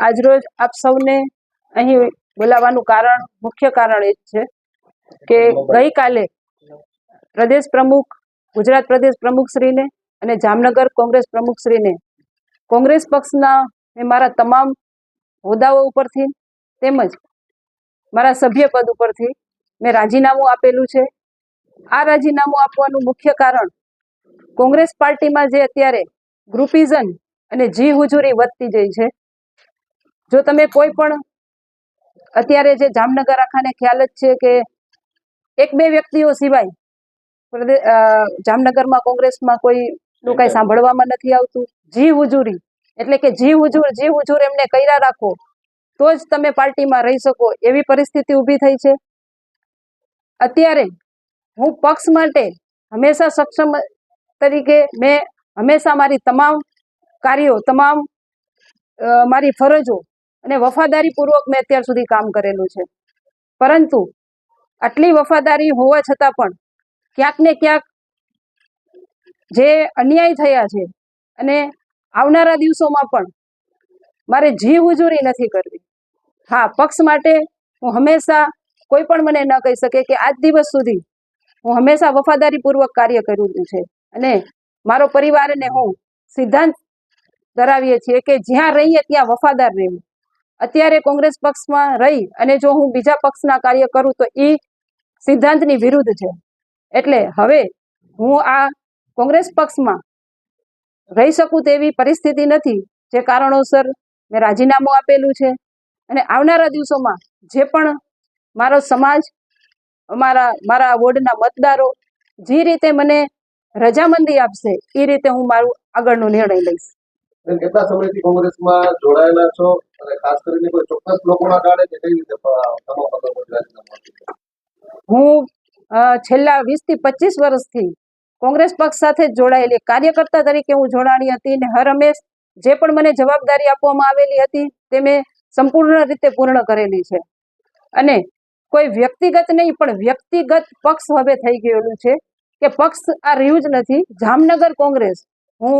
આજરોજ આપ સૌને અહીં બોલાવવાનું કારણ, મુખ્ય કારણ એ જ છે કે ગઈકાલે પ્રદેશ પ્રમુખ, ગુજરાત પ્રદેશ પ્રમુખશ્રીને અને જામનગર કોંગ્રેસ પ્રમુખશ્રીને કોંગ્રેસ પક્ષના મેં મારા તમામ હોદ્દાઓ ઉપરથી તેમજ મારા સભ્યપદ ઉપરથી મેં રાજીનામું આપેલું છે. આ રાજીનામું આપવાનું મુખ્ય કારણ કોંગ્રેસ પાર્ટીમાં જે અત્યારે ગ્રુપિઝમ અને જી હુજુરી વધતી જાય છે. જો તમે કોઈ પણ અત્યારે જે જામનગર આખાને ખ્યાલ જ છે કે એક બે વ્યક્તિઓ સિવાય જામનગરમાં કોંગ્રેસમાં કોઈ નું કાંઈ સાંભળવામાં નથી આવતું. જી હુજુરી એટલે કે જી હુજુર જી હુજુર એમને કર્યા રાખો તો જ તમે પાર્ટીમાં રહી શકો. એવી પરિસ્થિતિ ઊભી થઈ છે. અત્યારે હું પક્ષ માટે હંમેશા સક્ષમ તરીકે મેં હંમેશા મારી તમામ કાર્યો તમામ મારી ફરજો અને વફાદારીપૂર્વક મેં અત્યાર સુધી કામ કરેલું છે. પરંતુ આટલી વફાદારી હોવા છતાં પણ ક્યાંક ને ક્યાંક જે અન્યાય થયા છે અને આવનારા દિવસોમાં પણ મારે જી ઉજૂરી નથી કરવી. હા, પક્ષ માટે હું હંમેશા કોઈ પણ મને ન કહી શકે કે આજ દિવસ સુધી હું હંમેશા વફાદારીપૂર્વક કાર્ય કર્યું છે અને મારો પરિવાર અને હું સિદ્ધાંત ધરાવીએ છીએ કે જ્યાં રહીએ ત્યાં વફાદાર રહેવું. અત્યારે કોંગ્રેસ પક્ષમાં રહી અને જો હું બીજા પક્ષના કાર્ય કરું તો એ સિદ્ધાંતની વિરુદ્ધ છે. એટલે હવે હું આ કોંગ્રેસ પક્ષમાં રહી શકું તેવી પરિસ્થિતિ નથી, જે કારણોસર મેં રાજીનામું આપેલું છે. અને આવનારા દિવસોમાં જે પણ મારો સમાજ, અમારા, મારા વોર્ડના મતદારો જે રીતે મને રજામંદી આપશે, એ રીતે હું મારું આગળનો નિર્ણય લઈશ. કેટલા સમયથી કોંગ્રેસમાં જોડાયેલા છો? અને ખાસ કરીને કોઈ ચોક્કસ લોકોના કારણે કે કઈ રીતે? હું છેલ્લા વીસથી પચીસ વર્ષથી કોંગ્રેસ પક્ષ સાથે જોડાયેલી, કાર્યકર્તા તરીકે હું જોડાણી હતી અને હર હંમેશ જે પણ મને જવાબદારી આપવામાં આવેલી હતી તે મેં સંપૂર્ણ રીતે પૂર્ણ કરેલી છે. અને કોઈ વ્યક્તિગત નહીં, પણ વ્યક્તિગત પક્ષ હવે થઈ ગયેલું છે કે પક્ષ આ રહ્યું જ નથી. જામનગર કોંગ્રેસ, હું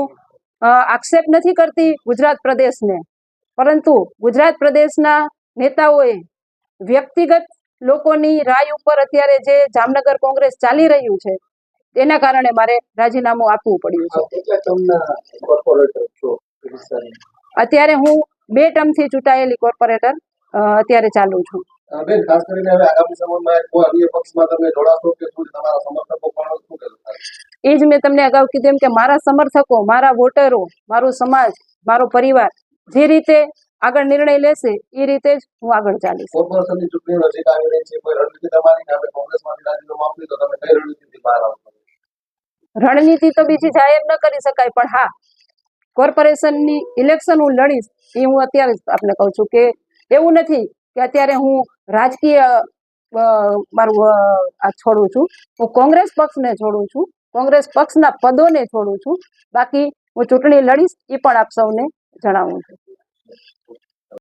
આક્ષેપ નથી કરતી ગુજરાત પ્રદેશને. પરંતુ ગુજરાત પ્રદેશના નેતાઓએ વ્યક્તિગત લોકોની રાય ઉપર અત્યારે જે જામનગર કોંગ્રેસ ચાલી રહ્યું છે તેના કારણે મારે રાજીનામું આપવું પડ્યું છે? અત્યારે હું બે ટર્મથી ચૂંટાયેલી કોર્પોરેટર અત્યારે ચાલુ છું. બેન ખાસ કરીને હવે આગામી સમયમાં કોઈ અન્ય પક્ષમાં તમે જોડાશો કે શું તમારા એ જ મેં તમને અગાઉ કીધું એમ કે મારા સમર્થકો મારા વોટરો મારો સમાજ મારો પરિવાર જે રીતે આગળ નિર્ણય લેશે એ રીતે જ હું આગળ ચાલીશ. કોર્પોરેશનની ચૂંટણી નજીક આવી રહી છે કોઈ રણનીતિ તમારી કે કોંગ્રેસમાંથી રાજીનામું આપ્યું તો તમે કઈ રણનીતિથી બહાર આવશો રણનીતિ તો બીજી જાહેર ન કરી શકાય પણ હા કોર્પોરેશનની ઇલેક્શન હું લડીશ એ હું અત્યારે આપને કહું છું કે એવું નથી કે અત્યારે હું રાજકીય મારું આ છોડું છું. હું કોંગ્રેસ પક્ષને છોડું છું. કોંગ્રેસ પક્ષના પદોને છોડું છું. બાકી હું ચૂંટણી લડીશ એ પણ આપ સૌને જણાવું છું.